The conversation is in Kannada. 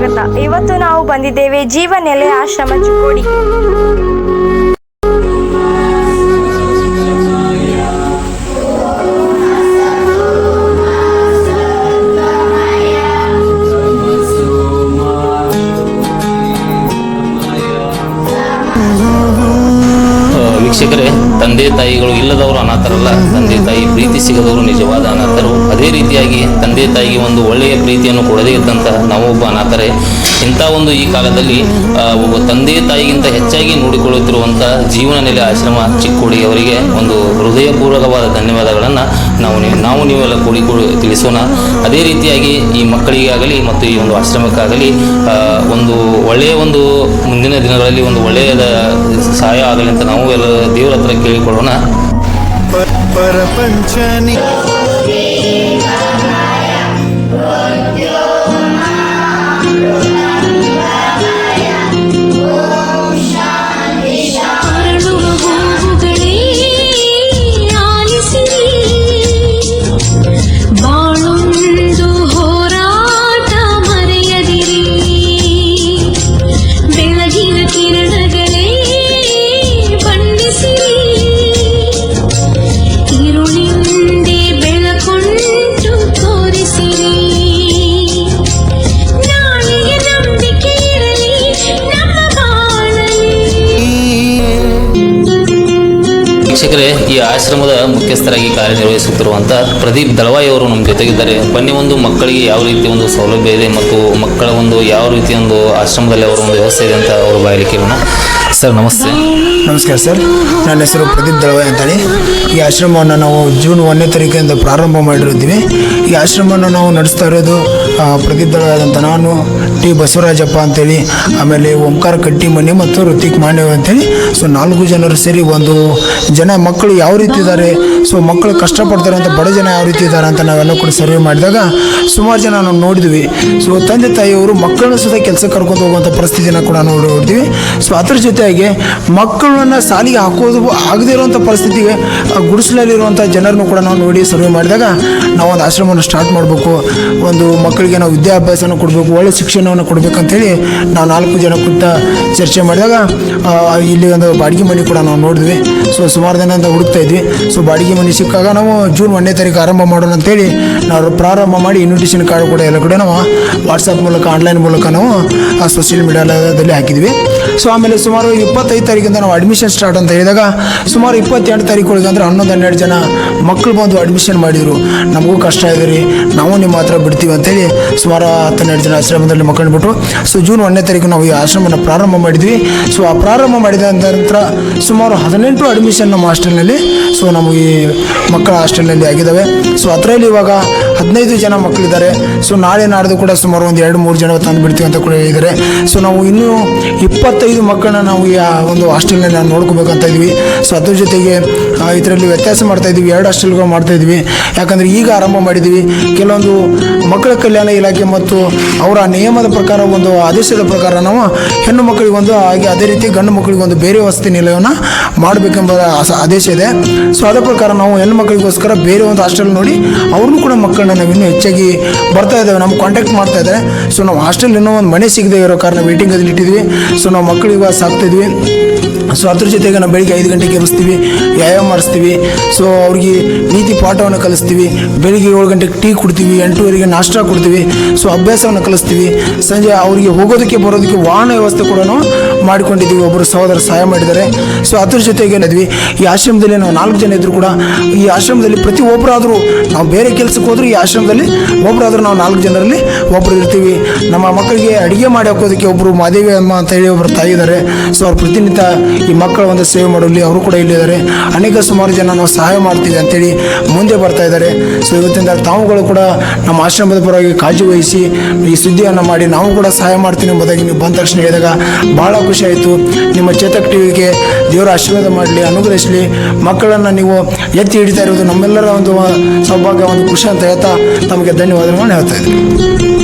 ಸ್ವಾಗತ. ಇವತ್ತು ನಾವು ಬಂದಿದ್ದೇವೆ ಜೀವನೆಲೆ ಆಶ್ರಮ ಚಿಕ್ಕೋಡಿ. ತಂದೆ ತಾಯಿಗಳು ಇಲ್ಲದವರು ಅನಾಥರಲ್ಲ, ತಂದೆ ತಾಯಿ ಪ್ರೀತಿ ಸಿಗದವರು ನಿಜವಾದ ಅನಾಥರು. ಅದೇ ರೀತಿಯಾಗಿ ತಂದೆ ತಾಯಿಗೆ ಒಂದು ಒಳ್ಳೆಯ ಪ್ರೀತಿಯನ್ನು ಕೊಡದೇ ಇದ್ದಂತಹ ನಾವೊಬ್ಬ ಅನಾಥರೇ. ಇಂಥ ಒಂದು ಈ ಕಾಲದಲ್ಲಿ ಒಬ್ಬ ತಂದೆ ತಾಯಿಗಿಂತ ಹೆಚ್ಚಾಗಿ ನೋಡಿಕೊಳ್ಳುತ್ತಿರುವಂಥ ಜೀವನ ನೆಲೆ ಆಶ್ರಮ ಚಿಕ್ಕೋಡಿ ಅವರಿಗೆ ಒಂದು ಹೃದಯಪೂರ್ವಕವಾದ ಧನ್ಯವಾದಗಳನ್ನು ನಾವು ನೀವು, ನಾವು ನೀವೆಲ್ಲ ಕೂಡಿ ತಿಳಿಸೋಣ. ಅದೇ ರೀತಿಯಾಗಿ ಈ ಮಕ್ಕಳಿಗಾಗಲಿ ಮತ್ತು ಈ ಒಂದು ಆಶ್ರಮಕ್ಕಾಗಲಿ ಒಂದು ಒಳ್ಳೆಯ ಒಂದು ಮುಂದಿನ ದಿನಗಳಲ್ಲಿ ಒಂದು ಒಳ್ಳೆಯದ ಸಹಾಯ ಆಗಲಿ ಅಂತ ನಾವು ಎಲ್ಲ ದೇವರ ಹತ್ರ ಕೇಳಿಕೊಳ್ಳೋಣ. ವೀಕ್ಷಕರೇ, ಈ ಆಶ್ರಮದ ಮುಖ್ಯಸ್ಥರಾಗಿ ಕಾರ್ಯನಿರ್ವಹಿಸುತ್ತಿರುವಂಥ ಪ್ರದೀಪ್ ದಳವಾಯಿ ಅವರು ನಮ್ಮ ಜೊತೆಗಿದ್ದಾರೆ. ಬನ್ನಿ, ಒಂದು ಮಕ್ಕಳಿಗೆ ಯಾವ ರೀತಿ ಒಂದು ಸೌಲಭ್ಯ ಇದೆ ಮತ್ತು ಮಕ್ಕಳ ಒಂದು ಯಾವ ರೀತಿ ಒಂದು ಆಶ್ರಮದಲ್ಲಿ ಅವರ ಒಂದು ವ್ಯವಸ್ಥೆ ಇದೆ ಅಂತ ಅವರು ಬಾಯಲ್ಲಿ ಕೇಳೋಣ. ಸರ್, ನಮಸ್ತೆ. ನಮಸ್ಕಾರ ಸರ್. ನನ್ನ ಹೆಸರು ಪ್ರದೀಪ್ ದಳವಾಯಿ ಅಂತೇಳಿ. ಈ ಆಶ್ರಮವನ್ನು ನಾವು ಜೂನ್ ಒಂದನೇ ತಾರೀಕಿಂದ ಪ್ರಾರಂಭ ಮಾಡಿರುತ್ತೀವಿ. ಈ ಆಶ್ರಮವನ್ನು ನಾವು ನಡೆಸ್ತಾ ಇರೋದು ಪ್ರದೀಪ್ ದಳವಾಯಿ ಅಂತ ನಾನು, ಟಿ ಬಸವರಾಜಪ್ಪ ಅಂತೇಳಿ, ಆಮೇಲೆ ಓಂಕಾರ ಕಟ್ಟಿಮನಿ ಮತ್ತು ಋತಿಕ್ ಮಾಂಡವ್ ಅಂತೇಳಿ. ಸೊ, ನಾಲ್ಕು ಜನರು ಸೇರಿ ಒಂದು ಜನ, ಮಕ್ಕಳು ಯಾವ ರೀತಿ ಇದ್ದಾರೆ, ಸೊ, ಮಕ್ಕಳು ಕಷ್ಟಪಡ್ತಾರೆ ಅಂತ, ಬಡ ಜನ ಯಾವ ರೀತಿ ಇದ್ದಾರೆ ಅಂತ ನಾವೆಲ್ಲ ಕೂಡ ಸರ್ವೆ ಮಾಡಿದಾಗ ಸುಮಾರು ಜನ ನಾವು ನೋಡಿದ್ವಿ. ಸೊ, ತಂದೆ ತಾಯಿಯವರು ಮಕ್ಕಳನ್ನು ಸುತ್ತ ಕೆಲಸ ಕರ್ಕೊಂಡು ಹೋಗುವಂಥ ಪರಿಸ್ಥಿತಿನ ಕೂಡ ನೋಡಿ ನೋಡಿದ್ವಿ ಸೊ, ಅದ್ರ ಜೊತೆಗೆ ಮಕ್ಕಳನ್ನ ಸಾಲಿಗೆ ಹಾಕೋದು ಆಗದೇ ಇರುವಂಥ ಪರಿಸ್ಥಿತಿಗೆ, ಆ ಗುಡಿಸಲಲ್ಲಿರುವಂಥ ಜನರನ್ನು ಕೂಡ ನಾವು ನೋಡಿ ಸರ್ವೆ ಮಾಡಿದಾಗ ನಾವು ಒಂದು ಆಶ್ರಮವನ್ನು ಸ್ಟಾರ್ಟ್ ಮಾಡಬೇಕು. ಒಂದು ಮಕ್ಕಳಿಗೆ ನಾವು ವಿದ್ಯಾಭ್ಯಾಸನ ಕೊಡಬೇಕು, ಒಳ್ಳೆ ಶಿಕ್ಷಣವನ್ನು ಕೊಡಬೇಕಂತೇಳಿ ನಾವು ನಾಲ್ಕು ಜನ ಕೂತ ಚರ್ಚೆ ಮಾಡಿದಾಗ ಇಲ್ಲಿ ಒಂದು ಬಾಡಿಗೆ ಮನೆ ಕೂಡ ನಾವು ನೋಡಿದ್ವಿ. ಸೊ, ಸುಮಾರು ದಿನದಿಂದ ಹುಡುಕ್ತಾ ಇದ್ವಿ. ಸೊ, ಬಾಡಿಗೆ ಮನೆ ಸಿಕ್ಕಾಗ ನಾವು ಜೂನ್ ಒಂದನೇ ತಾರೀಕು ಆರಂಭ ಮಾಡೋಣ ಅಂತೇಳಿ ನಾವು ಪ್ರಾರಂಭ ಮಾಡಿ ಇನ್ವಿಟೇಷನ್ ಕಾರ್ಡ್ ಕೂಡ ಎಲ್ಲ ಕೂಡ ನಾವು ವಾಟ್ಸಪ್ ಮೂಲಕ ಆನ್ಲೈನ್ ಮೂಲಕ ನಾವು ಸೋಷಿಯಲ್ ಮೀಡಿಯಾದಲ್ಲಿ ಹಾಕಿದ್ವಿ. ಸೊ, ಆಮೇಲೆ ಸುಮಾರು ಇಪ್ಪತ್ತೈದು ತಾರೀಕಿಂದ ನಾವು ಅಡ್ಮಿಷನ್ ಸ್ಟಾರ್ಟ್ ಅಂತ ಹೇಳಿದಾಗ ಸುಮಾರು ಇಪ್ಪತ್ತೆರಡು ತಾರೀಕು ಅಂದ್ರೆ ಹನ್ನೊಂದು, ಹನ್ನೆರಡು ಜನ ಮಕ್ಕಳು ಬಂದು ಅಡ್ಮಿಷನ್ ಮಾಡಿದರು. ನಮಗೂ ಕಷ್ಟ ಇದೆ ರೀ. ನಾವು ನಿಮ್ಮ ಹತ್ರ ಬಿಡ್ತೀವಿ ಅಂತೇಳಿ ಸುಮಾರು ಹತ್ತು ಹನ್ನೆರಡು ಜನ ಆಶ್ರಮದಲ್ಲಿ ಮಕ್ಕಳು ಬಿಟ್ಟರು ಸೊ ಜೂನ್ ಒಂದನೇ ತಾರೀಕು ನಾವು ಈ ಆಶ್ರಮನ ಪ್ರಾರಂಭ ಮಾಡಿದ್ವಿ. ಸೊ ಆ ಪ್ರಾರಂಭ ಮಾಡಿದ ನಂತರ ಸುಮಾರು ಹದಿನೆಂಟು ಅಡ್ಮಿಷನ್ ನಮ್ಮ ಹಾಸ್ಟೆಲ್ನಲ್ಲಿ. ಸೊ ನಮಗೆ ಈ ಮಕ್ಕಳ ಹಾಸ್ಟೆಲ್ನಲ್ಲಿ ಆಗಿದ್ದಾವೆ. ಸೊ ಅದರಲ್ಲಿ ಇವಾಗ ಹದಿನೈದು ಜನ ಮಕ್ಕಳಿದ್ದಾರೆ ಸೊ ನಾಳೆ ನಾಡ್ದು ಕೂಡ ಸುಮಾರು ಒಂದು ಎರಡು, ಮೂರು ಜನ ತಂದು ಬಿಡ್ತೀವಿ ಅಂತ ಕೂಡ ಹೇಳಿದ್ದಾರೆ. ಸೊ ನಾವು ಇನ್ನೂ ಇಪ್ಪತ್ತೈದು ಮಕ್ಕಳನ್ನ ನಾವು ಈ ಒಂದು ಹಾಸ್ಟೆಲ್ನಲ್ಲಿ ನಾವು ನೋಡ್ಕೋಬೇಕಂತ ಇದ್ವಿ. ಸೊ ಅದ್ರ ಜೊತೆಗೆ ಇದರಲ್ಲಿ ವ್ಯತ್ಯಾಸ ಮಾಡ್ತಾ ಇದ್ವಿ. ಎರಡು ಹಾಸ್ಟೆಲ್ಗಳು ಮಾಡ್ತಾ ಇದ್ವಿ. ಯಾಕಂದರೆ ಈಗ ಆರಂಭ ಮಾಡಿದ್ವಿ. ಕೆಲವೊಂದು ಮಕ್ಕಳ ಕಲ್ಯಾಣ ಇಲಾಖೆ ಮತ್ತು ಅವರ ನಿಯಮದ ಪ್ರಕಾರ ಒಂದು ಆದೇಶದ ಪ್ರಕಾರ ನಾವು ಹೆಣ್ಣು ಮಕ್ಕಳಿಗೊಂದು ಹಾಗೆ ಅದೇ ರೀತಿ ಗಂಡು ಮಕ್ಕಳಿಗೊಂದು ಬೇರೆ ವಸತಿ ನಿಲಯವನ್ನು ಮಾಡಬೇಕೆಂಬ ಆದೇಶ ಇದೆ. ಸೊ ಅದರ ಪ್ರಕಾರ ನಾವು ಹೆಣ್ಣು ಮಕ್ಕಳಿಗೋಸ್ಕರ ಬೇರೆ ಒಂದು ಹಾಸ್ಟೆಲ್ ನೋಡಿ, ಅವ್ರನ್ನೂ ಕೂಡ ಮಕ್ಕಳನ್ನ ನಾವು ಇನ್ನೂ ಹೆಚ್ಚಾಗಿ ಬರ್ತಾ ಇದ್ದೇವೆ. ನಮ್ಗೆ ಕಾಂಟ್ಯಾಕ್ಟ್ ಮಾಡ್ತಾ ಇದ್ದಾರೆ. ಸೊ ನಾವು ಹಾಸ್ಟೆಲ್ ಇನ್ನೂ ಒಂದು ಮನೆ ಸಿಗದೆ ಇರೋ ಕಾರಣ ವೇಟಿಂಗಲ್ಲಿ ಇಟ್ಟಿದ್ವಿ. ಸೊ ನಾವು ಮಕ್ಕಳಿಗೆ ಸಾಕ್ತಿದ್ವಿ ಸೊ ಅದ್ರ ಜೊತೆಗೆ ನಾವು ಬೆಳಿಗ್ಗೆ ಐದು ಗಂಟೆಗೆ ಎಬ್ಬಿಸ್ತೀವಿ, ವ್ಯಾಯಾಮ ಮಾಡಿಸ್ತೀವಿ. ಸೊ ಅವ್ರಿಗೆ ನೀತಿ ಪಾಠವನ್ನು ಕಲಿಸ್ತೀವಿ. ಬೆಳಿಗ್ಗೆ ಏಳು ಗಂಟೆಗೆ ಟೀ ಕೊಡ್ತೀವಿ, ಎಂಟೂವರೆಗೆ ನಾಷ್ಟ ಕೊಡ್ತೀವಿ. ಸೊ ಅಭ್ಯಾಸವನ್ನು ಕಲಿಸ್ತೀವಿ. ಸಂಜೆ ಅವರಿಗೆ ಹೋಗೋದಕ್ಕೆ ಬರೋದಕ್ಕೆ ವಾಹನ ವ್ಯವಸ್ಥೆ ಕೂಡ ಮಾಡಿಕೊಂಡಿದ್ದೀವಿ. ಒಬ್ಬರು ಸಹೋದರ ಸಹಾಯ ಮಾಡಿದ್ದಾರೆ. ಸೊ ಅದ್ರ ಜೊತೆಗೆ ಏನಿದ್ವಿ? ಈ ಆಶ್ರಮದಲ್ಲಿ ನಾವು ನಾಲ್ಕು ಜನ ಇದ್ದರೂ ಕೂಡ, ಈ ಆಶ್ರಮದಲ್ಲಿ ಪ್ರತಿ ಒಬ್ಬರಾದರೂ ನಾವು ಬೇರೆ ಕೆಲಸಕ್ಕೆ ಹೋದರೂ ಈ ಆಶ್ರಮದಲ್ಲಿ ಒಬ್ಬರಾದರೂ ನಾವು ನಾಲ್ಕು ಜನರಲ್ಲಿ ಒಬ್ಬರು ಇರ್ತೀವಿ. ನಮ್ಮ ಮಕ್ಕಳಿಗೆ ಅಡುಗೆ ಮಾಡಿ ಹಾಕೋದಕ್ಕೆ ಒಬ್ಬರು ಮಾದೇವಿ ಅಮ್ಮ ಅಂತ ಹೇಳಿ ಒಬ್ಬರು ತಾಯಿ ಇದ್ದಾರೆ. ಸೊ ಅವ್ರು ಪ್ರತಿನಿತ್ಯ ಈ ಮಕ್ಕಳ ಒಂದು ಸೇವೆ ಮಾಡುವಲ್ಲಿ ಅವರು ಕೂಡ ಇಲ್ಲಿದ್ದಾರೆ. ಅನೇಕ ಸುಮಾರು ಜನ ನಾವು ಸಹಾಯ ಮಾಡ್ತೀವಿ ಅಂತೇಳಿ ಮುಂದೆ ಬರ್ತಾ ಇದ್ದಾರೆ. ಸೊ ಇವತ್ತಿಂದ ತಾವುಗಳು ಕೂಡ ನಮ್ಮ ಆಶ್ರಮದ ಪರವಾಗಿ ಕಾಳಜಿ ವಹಿಸಿ ಈ ಸುದ್ದಿಯನ್ನು ಮಾಡಿ ನಾವು ಕೂಡ ಸಹಾಯ ಮಾಡ್ತೀನಿ ಎಂಬುದಾಗಿ ನೀವು ಬಂದ ತಕ್ಷಣ ಹೇಳಿದಾಗ ಭಾಳ ಖುಷಿ ಆಯಿತು. ನಿಮ್ಮ ಚೇತಕ್ ಟಿವಿಗೆ ದೇವರ ಆಶೀರ್ವಾದ ಮಾಡಲಿ, ಅನುಗ್ರಹಿಸಲಿ. ಮಕ್ಕಳನ್ನು ನೀವು ಎತ್ತಿ ಹಿಡಿತಾ ಇರುವುದು ನಮ್ಮೆಲ್ಲರ ಒಂದು ಸೌಭಾಗ್ಯ, ಒಂದು ಖುಷಿ ಅಂತ ಹೇಳ್ತಾ ತಮಗೆ ಧನ್ಯವಾದಗಳನ್ನು ಹೇಳ್ತಾ ಇದ್ದೀನಿ.